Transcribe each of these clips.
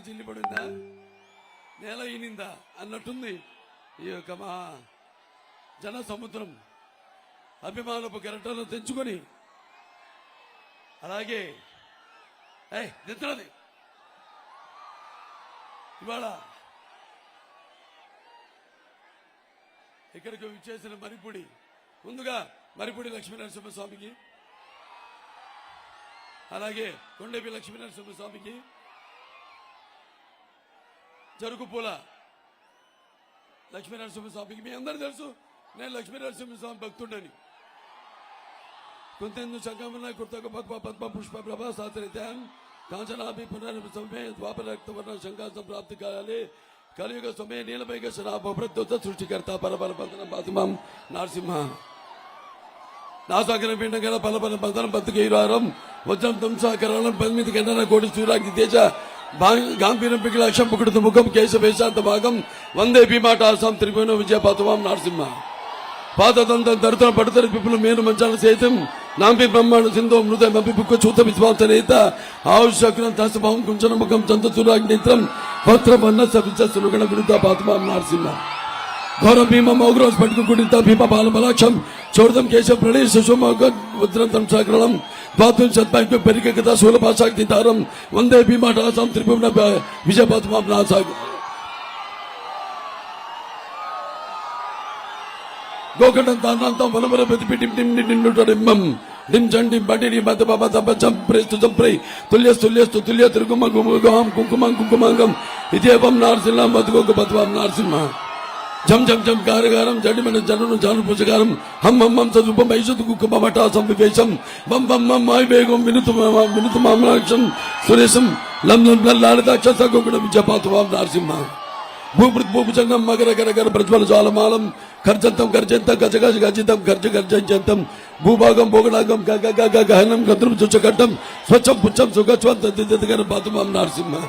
గాలికి చిల్లిపడిందా? నేల ఈనిందా? అన్నట్టుంది ఈ యొక్క మా జన సముద్రం అభిమానపు కెరటను తెంచుకొని. అలాగే ఏ నిద్రది. ఇవాళ ఇక్కడికి విచ్చేసిన మరిపుడి ముందుగా మరిపుడి లక్ష్మీనరసింహ స్వామికి అలాగే కొండపి లక్ష్మీనరసింహ స్వామికి జరుగుపూల లక్ష్మీ నరసింహస్వామికి మీ అందరూ తెలుసు నేను లక్ష్మీ నరసింహస్వామి భక్తుడని. కుంతెందు సంగమన కుర్తక పద్మ పద్మ పుష్ప ప్రభా సాత్రిత్యాం కాంచనాభి పునర్మ సమయ ద్వాపర రక్తవర్ణ శంకాసం ప్రాప్తి కాయాలి కలియుగ సమయ నీలమైక శనాభృత సృష్టికర్త పరపర బంధన బాతుమాం నరసింహ. నాసాగర పిండగల పలపల బంధనం బతుకైరారం వజ్రం దంసాకరణం పదిమిది గంటల కోటి సూరాగ్ని తేజ భా- గాంభీరం పికిల అక్షం పుకుడుతు ముఖం కేశ వేశాంత భాగం. వందే భీమాట ఆసాం త్రిభువన విజయపాతమాం నరసింహ. పాతదంతం దరిద్ర పడుతరి పిప్పులు మేలు మంచాల సైతం. నాంపి బ్రహ్మాండ సింధు మృత మంపి పుక్క చూత విశ్వాస విశ్వాసనేత ఆవుశక్రం తసభావం కుంచన ముఖం చంద సురాగ్నిత్రం పత్ర వన్న సవిచ సులుగణ విరుద్ధ పాతమాం నరసింహ. ఘోర భీమ మౌగ్రోస్ పట్టుకు కుడిత భీమ బాల బలాక్షం చోడదం కేశ ప్రణయ సుషమ ఉద్రంతం సకరణం ద్వాతం సత్పాకి పెరిగ కథ శూల భాషాక్తి తారం వందే భీమ రాసాం త్రిభువన విజయపాతమాం నాసాగు. గోకటం తాంతాంతం వనమర ప్రతిపి టిం టిం టిం టిం టిం టిం టిం చండి బడిని బత బబ తప చంప్రేస్తు చంప్రై తుల్యస్తు తుల్యస్తు తుల్య గుమ గుముగం కుంకుమం కుంకుమాంగం. ఇదేవం నారసింహ బతుకోక బతువాం నారసింహ. జం జం జం గారగారం జడిమైన జనును జాను పుజగారం హం హం హం సదుపం ఐషతు కుక్కుమ మఠా సంవివేశం బం బం బం మాయ వేగం వినుతు వినుతు మామలాక్షం సురేశం లం లం లం లాలితాక్ష గోకుడ విజయపాతువాం నారసింహ. భూపృత్ భూభుజంగం మగర గర గర ప్రజ్వల జ్వాలమాలం. ఖర్జంతం గర్జంతం గజ గజ గజితం గర్జ గర్జంతం. భూభాగం భోగడాగం గగ గగ గహనం గద్రం చుచ్చకట్టం. స్వచ్ఛం పుచ్చం సుగచ్వంత దిద్దగర పాతుమాం శివ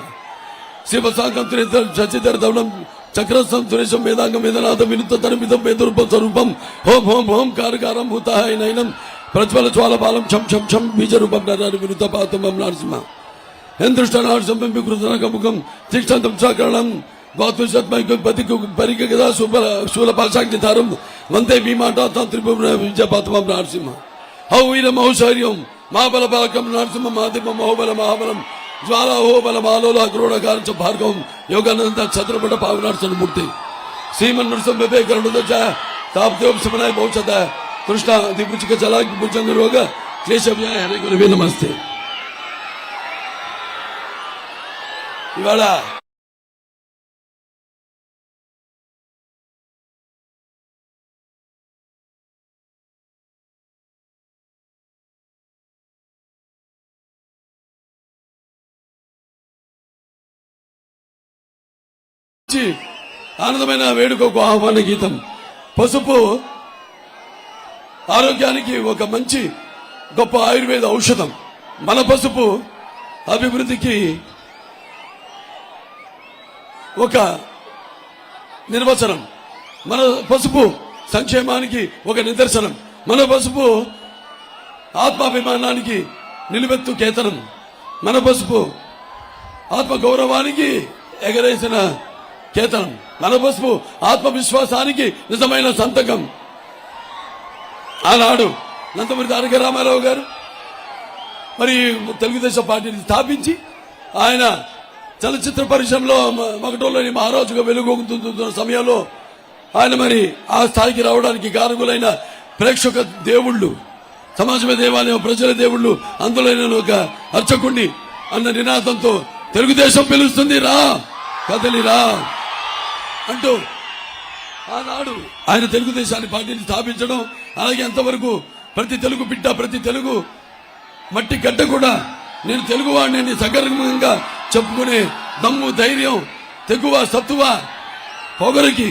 శివసాంగం త్రిధర్ శశిధర దవనం చక్రస్థం సురేశం వేదాంగం వేదనాథం వినుత తనమిదం వేదరూపం స్వరూపం. హోం హోం హోం కారకారం భూతాయ నయనం. ప్రజ్వల జ్వాలపాలం క్షం క్షం క్షం బీజరూపం నరారి వినుత పాతుమం నరసింహ. యందృష్టనాశం కృతనకముఖం తీక్షంతం సాకరణం ద్వాత్మశత్మైకు పరిక కదా శూల శూల వందే భీమాటాతం త్రిపుర విద్యాపాతమం నరసింహ. హౌ వీర మహౌశౌర్యం మహాబల బాలకం నరసింహ మహాదిమ మహోబల మహాబలం. జ్వాల హోబల మాలోల క్రోడకాంచ భార్గవం యోగానంద చంద్రపట పావనార్చన మూర్తి. శ్రీమన్ నృసం వివేకరణుద తాప్దేవ సమనాయ భవిష్యత కృష్ణ దిపుచిక జలాకి భుజంగ రోగ క్లేశ హరే గురువే నమస్తే. ఇవాళ ఆనందమైన వేడుకకు ఆహ్వాన గీతం. పసుపు ఆరోగ్యానికి ఒక మంచి గొప్ప ఆయుర్వేద ఔషధం. మన పసుపు అభివృద్ధికి ఒక నిర్వచనం. మన పసుపు సంక్షేమానికి ఒక నిదర్శనం. మన పసుపు ఆత్మాభిమానానికి నిలువెత్తు కేతనం. మన పసుపు ఆత్మ గౌరవానికి ఎగరేసిన కేతనం మన పసుపు ఆత్మవిశ్వాసానికి నిజమైన సంతకం. ఆనాడు నందమూరి తారక రామారావు గారు మరి తెలుగుదేశం పార్టీని స్థాపించి ఆయన చలచిత్ర పరిశ్రమలో మ- మగటోళ్ళని మహారాజుగా వెలుగొందుతున్న సమయంలో ఆయన మరి ఆ స్థాయికి రావడానికి కారకులైన ప్రేక్షక దేవుళ్ళు సమాజమే దేవాలయం ప్రజల దేవుళ్ళు అందులోనే ఒక అర్చకుండి అన్న నినాదంతో తెలుగుదేశం పిలుస్తుంది. రా కదలిరా అంటూ ఆనాడు ఆయన తెలుగుదేశాన్ని పార్టీని స్థాపించడం అలాగే అంతవరకు ప్రతి తెలుగు బిడ్డ ప్రతి తెలుగు మట్టి గడ్డ కూడా నేను తెలుగువాడిని సగర్వంగా చెప్పుకునే దమ్ము ధైర్యం తెగువ సత్తువ పొగరికి